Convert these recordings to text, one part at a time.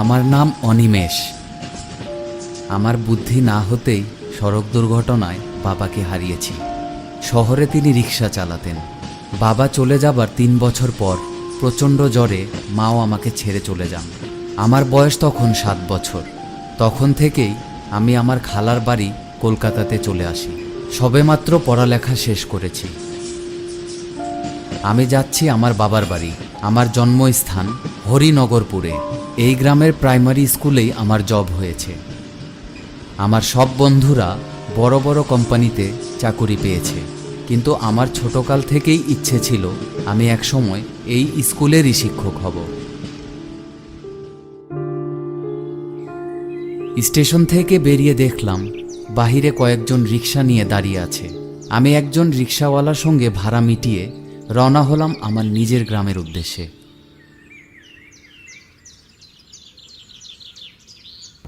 আমার নাম অনিমেষ। আমার বুদ্ধি না হতেই সড়ক দুর্ঘটনায় বাবাকে হারিয়েছি। শহরে তিনি রিক্সা চালাতেন। বাবা চলে যাবার তিন বছর পর প্রচণ্ড জ্বরে মাও আমাকে ছেড়ে চলে যান। আমার বয়স তখন সাত বছর। তখন থেকেই আমি আমার খালার বাড়ি কলকাতাতে চলে আসি। সবেমাত্র পড়ালেখা শেষ করেছি। আমি যাচ্ছি আমার বাবার বাড়ি। আমার জন্মস্থান হরিনগরপুরে। এই গ্রামের প্রাইমারি স্কুলেই আমার জব হয়েছে। আমার সব বন্ধুরা বড় বড় কোম্পানিতে চাকুরি পেয়েছে। কিন্তু আমার ছোটকাল থেকেই ইচ্ছে ছিল আমি একসময় এই স্কুলেরই শিক্ষক হব। স্টেশন থেকে বেরিয়ে দেখলাম, বাহিরে কয়েকজন রিক্সা নিয়ে দাঁড়িয়ে আছে। আমি একজন রিক্সাওয়ালার সঙ্গে ভাড়া মিটিয়ে রওনা হলাম আমার নিজের গ্রামের উদ্দেশ্যে।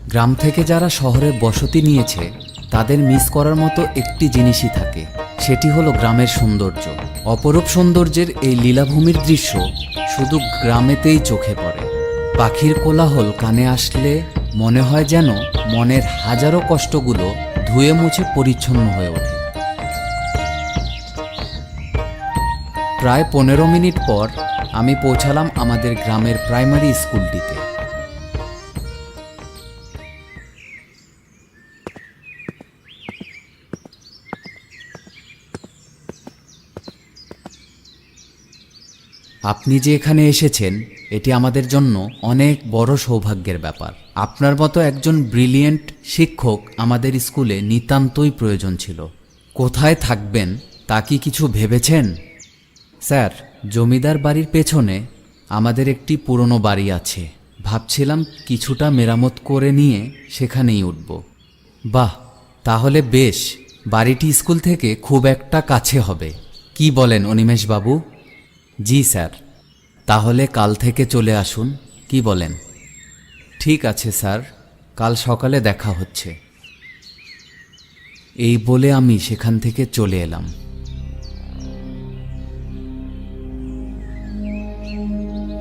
গ্রাম থেকে যারা শহরে বসতি নিয়েছে, তাদের মিস করার মতো একটি জিনিসই থাকে। সেটি হলো গ্রামের সৌন্দর্য। অপরূপ সৌন্দর্যের এই লীলাভূমির দৃশ্য শুধু গ্রামেতেই চোখে পড়ে। পাখির কোলাহল কানে আসলে মনে হয় যেন মনের হাজারো কষ্টগুলো ধুয়ে মুছে পরিচ্ছন্ন হয়ে ওঠে। প্রায় পনেরো মিনিট পর আমি পৌঁছালাম আমাদের গ্রামের প্রাইমারি স্কুলটিতে আপনি যে এখানে এসেছেন, এটি আমাদের জন্য অনেক বড় সৌভাগ্যের ব্যাপার। আপনার মতো একজন ব্রিলিয়েন্ট শিক্ষক আমাদের স্কুলে নিতান্তই প্রয়োজন ছিল। কোথায় থাকবেন, তা কি কিছু ভেবেছেন? স্যার, জমিদার বাড়ির পেছনে আমাদের একটি পুরনো বাড়ি আছে। ভাবছিলাম কিছুটা মেরামত করে নিয়ে সেখানেই উঠব। বাহ, তাহলে বেশ, বাড়িটি স্কুল থেকে খুব একটা কাছে হবে। কি বলেন অনিমেষ বাবু জি, স্যার। তাহলে কাল থেকে চলে আসুন, কি বলেন? ঠিক আছে, স্যার। কাল সকালে দেখা হচ্ছে। এই বলে আমি সেখান থেকে চলে এলাম।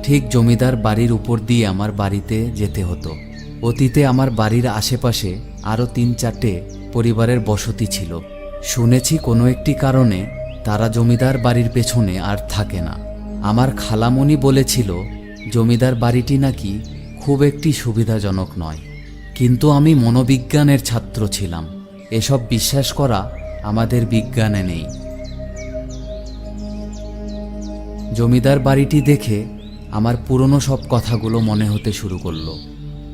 ঠিক জমিদার বাড়ির উপর দিয়ে আমার বাড়িতে যেতে হতো। অতীতে আমার বাড়ির আশেপাশে আরও তিন চারটে পরিবারের বসতি ছিল। শুনেছি কোনো একটি কারণে তারা জমিদার বাড়ির পেছনে আর থাকে না। আমার খালামণি বলেছিল, জমিদার বাড়িটি নাকি খুব একটি সুবিধাজনক নয়। কিন্তু আমি মনোবিজ্ঞানের ছাত্র ছিলাম। এসব বিশ্বাস করা আমাদের বিজ্ঞানে নেই। জমিদার বাড়িটি দেখে আমার পুরনো সব কথাগুলো মনে হতে শুরু করল।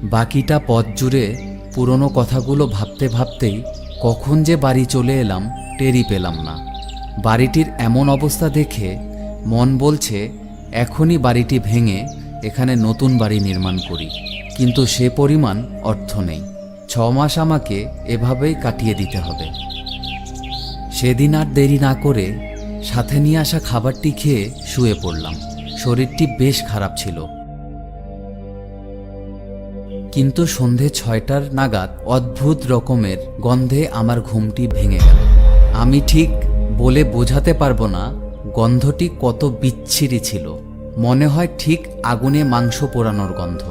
বাকিটা পথ জুড়ে পুরনো কথাগুলো ভাবতে ভাবতেই কখন যে বাড়ি চলে এলাম টেরি পেলাম না। বাড়িটির এমন অবস্থা দেখে মন বলছে, এখনই বাড়িটি ভেঙে এখানে নতুন বাড়ি নির্মাণ করি। কিন্তু সে পরিমাণ অর্থ নেই। ছ মাস আমাকে এভাবেই কাটিয়ে দিতে হবে। সেদিন আর দেরি না করে সাথে নিয়ে আসা খাবারটি খেয়ে শুয়ে পড়লাম। শরীরটি বেশ খারাপ ছিল। কিন্তু সন্ধে ছয়টার নাগাদ অদ্ভুত রকমের গন্ধে আমার ঘুমটি ভেঙে গেল। আমি ঠিক বলে বোঝাতে পারব না গন্ধটি কত বিচ্ছিরি ছিল। মনে হয় ঠিক আগুনে মাংস পোড়ানোর গন্ধ।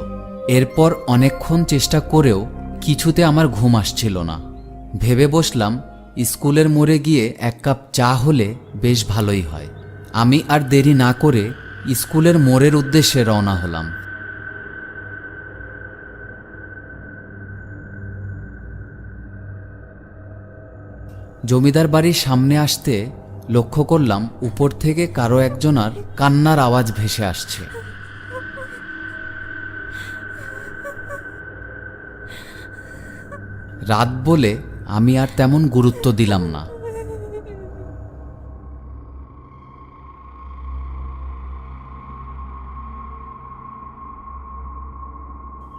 এরপর অনেকক্ষণ চেষ্টা করেও কিছুতে আমার ঘুম আসছিল না। ভেবে বসলাম, স্কুলের মোড়ে গিয়ে এক কাপ চা হলে বেশ ভালোই হয়। আমি আর দেরি না করে স্কুলের মোড়ের উদ্দেশ্যে রওনা হলাম। জমিদার বাড়ির সামনে আসতে লক্ষ্য করলাম উপর থেকে কারও একজনার কান্নার আওয়াজ ভেসে আসছে। রাত বলে আমি আর তেমন গুরুত্ব দিলাম না।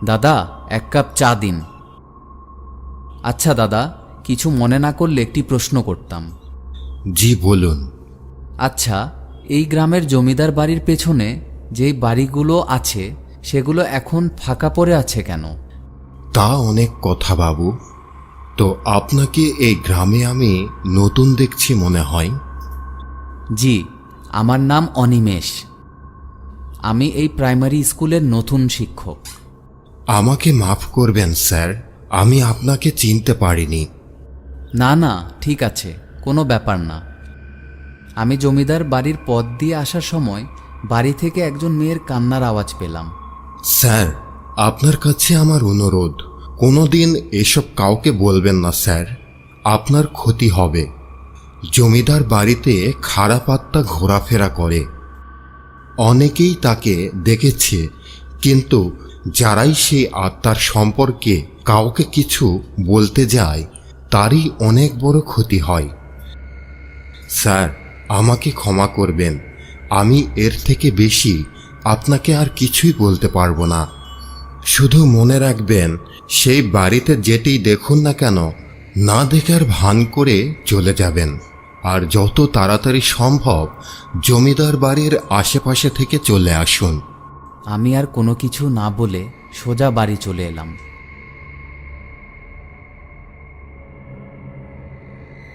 দাদা, এক কাপ চা দিন। আচ্ছা দাদা, কিছু মনে না করলে একটি প্রশ্ন করতাম। জি বলুন। আচ্ছা এই গ্রামের জমিদার বাড়ির পেছনে যেই বাড়িগুলো আছে সেগুলো এখন ফাঁকা পড়ে আছে কেন? তা অনেক কথা বাবু। তো আপনাকে এই গ্রামে আমি নতুন দেখছি মনে হয়? জি আমার নাম অনিমেষ। আমি এই প্রাইমারি স্কুলের নতুন শিক্ষক। আমাকে মাফ করবেন স্যার। আমি আপনাকে চিনতে পারিনি। না না ঠিক আছে। কোনো ব্যাপার না। আমি জমিদার বাড়ির পথ দিয়ে আসার সময় বাড়ি থেকে একজন মেয়ের কান্নার আওয়াজ পেলাম। স্যার, আপনার কাছে আমার অনুরোধ, কোনোদিন এসব কাউকে বলবেন না স্যার। আপনার ক্ষতি হবে। জমিদার বাড়িতে খারাপ আত্মা ঘোরাফেরা করে। অনেকেই তাকে দেখেছে, কিন্তু যারাই সেই আত্মার সম্পর্কে কাউকে কিছু বলতে যায়, তারই অনেক বড় ক্ষতি হয়। স্যার, আমাকে ক্ষমা করবেন। আমি এর থেকে বেশি আপনাকে আর কিছুই বলতে পারব না। শুধু মনে রাখবেন, সেই বাড়িতে যেটি দেখুন না কেন, না দেখার ভান করে চলে যাবেন। আর যত তাড়াতাড়ি সম্ভব জমিদার বাড়ির আশেপাশে থেকে চলে আসুন। আমি আর কোনো কিছু না বলে সোজা বাড়ি চলে এলাম।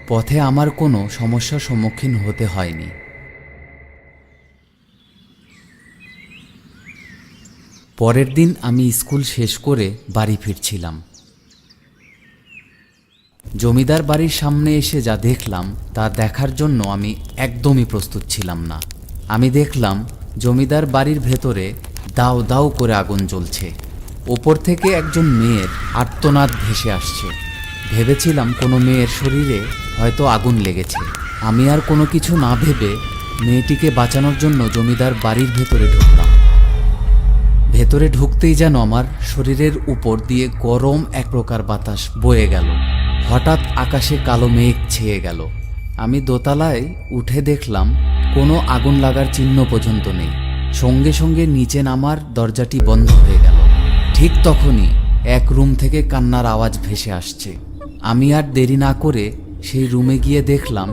পথে আমার কোনো সমস্যার সম্মুখীন হতে হয়নি। পরের দিন আমি স্কুল শেষ করে বাড়ি ফিরছিলাম। জমিদার বাড়ির সামনে এসে যা দেখলাম, তা দেখার জন্য আমি একদমই প্রস্তুত ছিলাম না। আমি দেখলাম, জমিদার বাড়ির ভেতরে দাও দাও করে আগুন জ্বলছে। ওপর থেকে একজন মেয়ের আর্তনাদ ভেসে আসছে। ভেবেছিলাম কোনো মেয়ের শরীরে হয়তো আগুন লেগেছে। আমি আর কোনো কিছু না ভেবে মেয়েটিকে বাঁচানোর জন্য জমিদার বাড়ির ভেতরে ঢুকলাম। ভেতরে ঢুকতেই যেন আমার শরীরের উপর দিয়ে গরম এক প্রকার বাতাস বয়ে গেল। হঠাৎ আকাশে কালো মেঘ ছেয়ে গেল। আমি দোতলায় উঠে দেখলাম, কোনো আগুন লাগার চিহ্ন পর্যন্ত নেই। সঙ্গে সঙ্গে নিচে নামার দরজাটি বন্ধ হয়ে গেল। ঠিক তখনই এক রুম থেকে কান্নার আওয়াজ ভেসে আসছে। আমি আর দেরি না করে সেই রুমে গিয়ে দেখলাম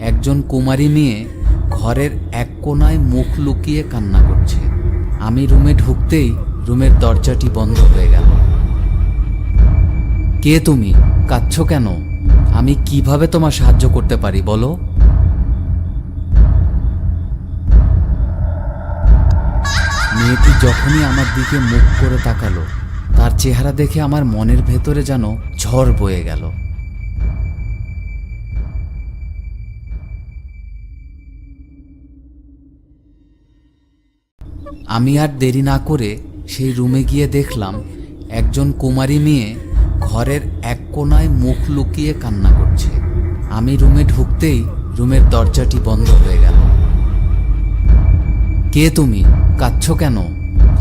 একজন কুমারী মেয়ে ঘরের এক কোনায় মুখ লুকিয়ে কান্না করছে। আমি রুমে ঢুকতেই রুমের দরজাটি বন্ধ হয়ে গেল। কে তুমি? কাঁদছ কেন? আমি কীভাবে তোমার সাহায্য করতে পারি, বলো? মেয়েটি যখনই আমার দিকে মুখ করে তাকালো তার চেহারা দেখে আমার মনের ভেতরে যেন ঝড় বয়ে গেল। আমি আর দেরি না করে সেই রুমে গিয়ে দেখলাম একজন কুমারী মেয়ে ঘরের এক কোনায় মুখ লুকিয়ে কান্না করছে। আমি রুমে ঢুকতেই রুমের দরজাটি বন্ধ হয়ে গেল। কে তুমি? কাঁদছ কেন?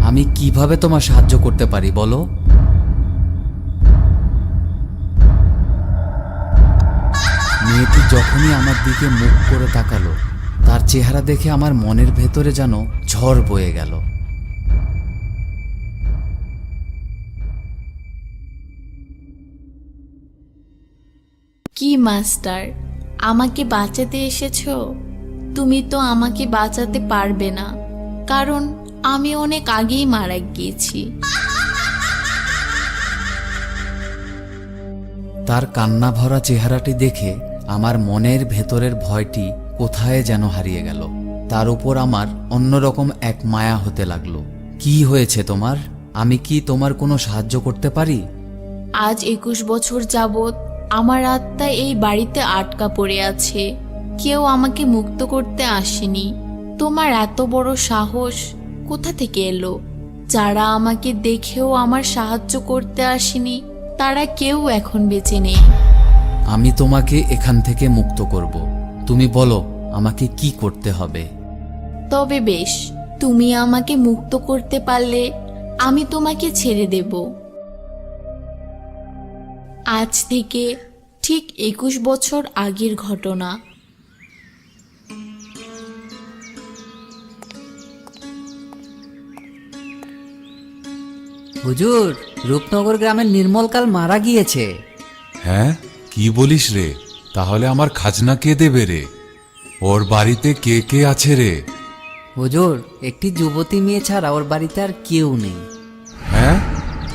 আমি কীভাবে তোমার সাহায্য করতে পারি, বলো? মেয়েটি যখনই আমার দিকে মুখ করে তাকালো, তার চেহারা দেখে আমার মনের ভেতরে যেন ঝড় বয়ে গেল। কি মাস্টার, আমাকে বাঁচাতে এসেছ? তুমি তো আমাকে বাঁচাতে পারবে না। কারণ আমি অনেক আগেই মারা গিয়েছি। তার কান্না ভরা চেহারাটি দেখে আমার মনের ভেতরের ভয়টি কোথায় যেন হারিয়ে গেল। তার উপর আমার অন্যরকম এক মায়া হতে লাগল। কি হয়েছে তোমার? আমি কি তোমার কোনো সাহায্য করতে পারি? আজ একুশ বছর যাবৎ আমার আত্মা এই বাড়িতে আটকা পড়ে আছে। কেউ আমাকে মুক্ত করতে আসেনি। তোমার এত বড় সাহস কোথা থেকে এলো? যারা আমাকে দেখেও আমার সাহায্য করতে আসেনি তারা কেউ এখন বেঁচে নেই। আমি তোমাকে এখান থেকে মুক্ত করব। তুমি বলো আমাকে কি করতে হবে? তবে বেশ তুমি আমাকে মুক্ত করতে পারলে আমি তোমাকে ছেড়ে দেব। আজ থেকে ঠিক একুশ বছর আগের ঘটনা। হুজুর রূপনগর গ্রামের নির্মলকাল মারা গিয়েছে। হ্যাঁ? কি বলিস রে? তাহলে আমার খাজনা কে দেবে রে? ওর বাড়িতে কে কে আছে রে? হুজুর একটি যুবতী মেয়ে ছাড়া ওর বাড়িতে আর কেউ নেই। হ্যাঁ?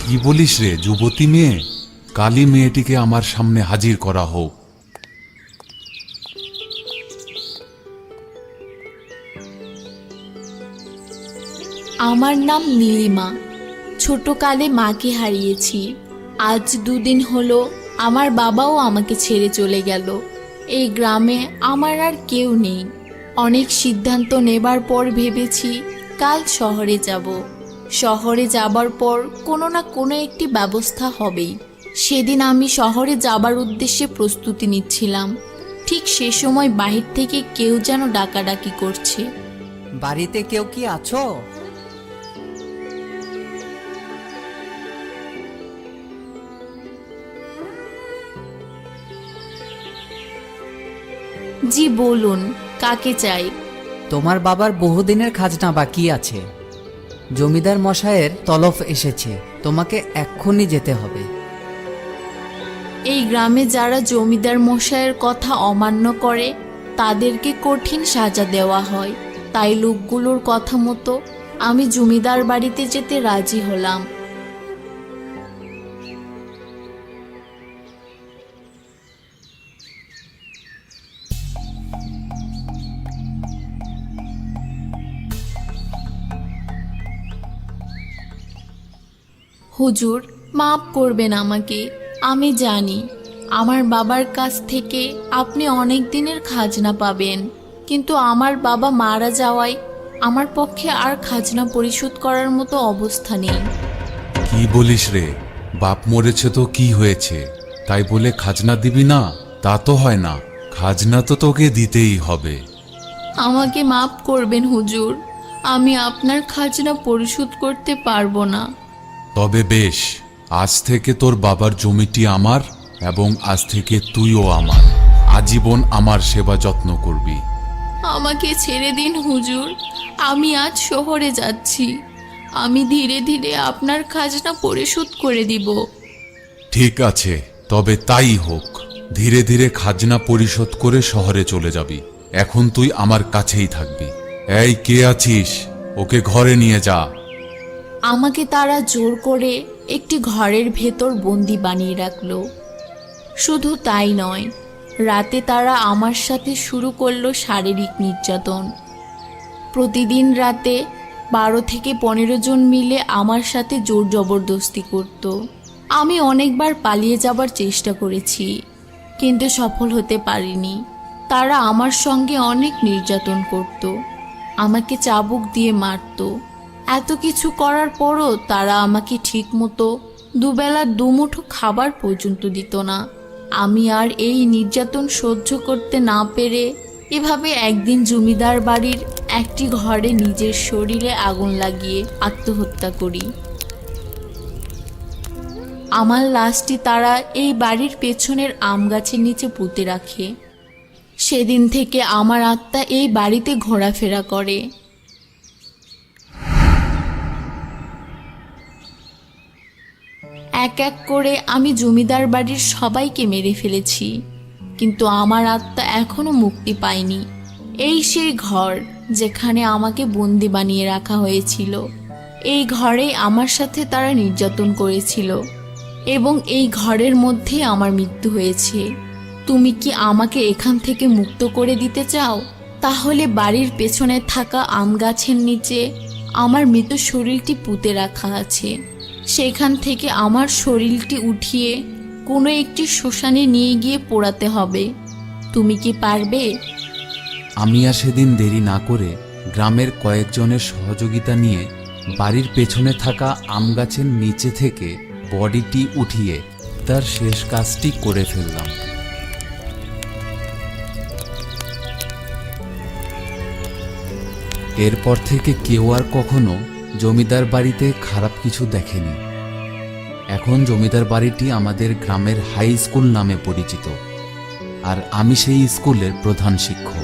কি বলিস রে যুবতী মেয়ে? কালী মেয়েটিকে আমার সামনে হাজির করা হোক। আমার নাম নীলিমা। ছোটকালে মাকে হারিয়েছি। আজ দুদিন হলো আমার বাবাও আমাকে ছেড়ে চলে গেল। এই গ্রামে আমার আর কেউ নেই। অনেক সিদ্ধান্ত নেবার পর ভেবেছি কাল শহরে যাব। শহরে যাবার পর কোনো না কোনো একটি ব্যবস্থা হবেই। সেদিন আমি শহরে যাবার উদ্দেশ্যে প্রস্তুতি নিচ্ছিলাম। ঠিক সে সময় বাহির থেকে কেউ যেন ডাকাডাকি করছে। বাড়িতে কেউ কি আছো? জি বলুন কাকে চাই? তোমার বাবার বহুদিনের খাজনা বাকি আছে। জমিদার মশায়ের তলফ এসেছে তোমাকে এক্ষুনি যেতে হবে। এই গ্রামে যারা জমিদার মশাইয়ের কথা অমান্য করে তাদেরকে কঠিন সাজা দেওয়া হয়। তাই লোকগুলোর কথা মতো আমি জমিদার বাড়িতে যেতে রাজি হলাম। হুজুর মাফ করবেন আমাকে আমি জানি আমার বাবার কাছ থেকে আপনি অনেক দিনের খাজনা পাবেন কিন্তু আমার বাবা মারা যাওয়ায় আমার পক্ষে আর খাজনা পরিশোধ করার মতো অবস্থা নেই। কি বলিস রে? বাপ মরেছে তো কি হয়েছে? তাই বলে খাজনা দিবি না? তা তো হয় না। খাজনা তো তোকে দিতেই হবে। আমাকে মাফ করবেন হুজুর আমি আপনার খাজনা পরিশোধ করতে পারব না। তবে বেশ আজ থেকে তোর বাবার জমিটি আমার এবং আজ থেকে তুইও আমার। আজীবন আমার সেবা যত্ন করবি। আমাকে ছেড়ে দিন হুজুর আমি আজ শহরে যাচ্ছি। আমি ধীরে ধীরে আপনার খাজনা পরিশোধ করে দিব। ঠিক আছে তবে তাই হোক। ধীরে ধীরে খাজনা পরিশোধ করে শহরে চলে যাবি। এখন তুই আমার কাছেই থাকবি। এই কে আছিস? ওকে ঘরে নিয়ে যা। আমাকে তারা জোর করে একটি ঘরের ভেতর বন্দি বানিয়ে রাখল। শুধু তাই নয়, রাতে তারা আমার সাথে শুরু করল শারীরিক নির্যাতন। প্রতিদিন রাতে বারো থেকে পনেরো জন মিলে আমার সাথে জোর জবরদস্তি করত। আমি অনেকবার পালিয়ে যাবার চেষ্টা করেছি, কিন্তু সফল হতে পারিনি। তারা আমার সঙ্গে অনেক নির্যাতন করত, আমাকে চাবুক দিয়ে মারতো এত কিছু করার পরও তারা আমাকে ঠিক মতো দুবেলা দুমুঠো খাবার পর্যন্ত দিত না। আমি আর এই নির্যাতন সহ্য করতে না পেরে এভাবে একদিন জমিদার বাড়ির একটি ঘরে নিজের শরীরে আগুন লাগিয়ে আত্মহত্যা করি। আমার লাশটি তারা এই বাড়ির পেছনের আম গাছের নিচে পুঁতে রাখে। সেদিন থেকে আমার আত্মা এই বাড়িতে ঘোরাফেরা করে। এক এক করে আমি জমিদার বাড়ির সবাইকে মেরে ফেলেছি। কিন্তু আমার আত্মা এখনও মুক্তি পায়নি। এই সেই ঘর যেখানে আমাকে বন্দি বানিয়ে রাখা হয়েছিল। এই ঘরে আমার সাথে তারা নির্যাতন করেছিল। এবং এই ঘরের মধ্যে আমার মৃত্যু হয়েছে। তুমি কি আমাকে এখান থেকে মুক্ত করে দিতে চাও? তাহলে বাড়ির পেছনে থাকা আম গাছের নিচে আমার মৃত শরীরটি পুঁতে রাখা আছে। সেখান থেকে আমার শরীরটি উঠিয়ে কোনো একটি শ্মশানে নিয়ে গিয়ে পোড়াতে হবে। তুমি কি পারবে? আমি আর সেদিন দেরি না করে গ্রামের কয়েকজনের সহযোগিতা নিয়ে বাড়ির পেছনে থাকা আম গাছের নিচে থেকে বডিটি উঠিয়ে তার শেষ কাজটি করে ফেললাম। এরপর থেকে কেউ আর কখনো জমিদার বাড়িতে খারাপ কিছু দেখেনি। এখন জমিদার বাড়িটি আমাদের গ্রামের হাই স্কুল নামে পরিচিত, আর আমি সেই স্কুলের প্রধান শিক্ষক।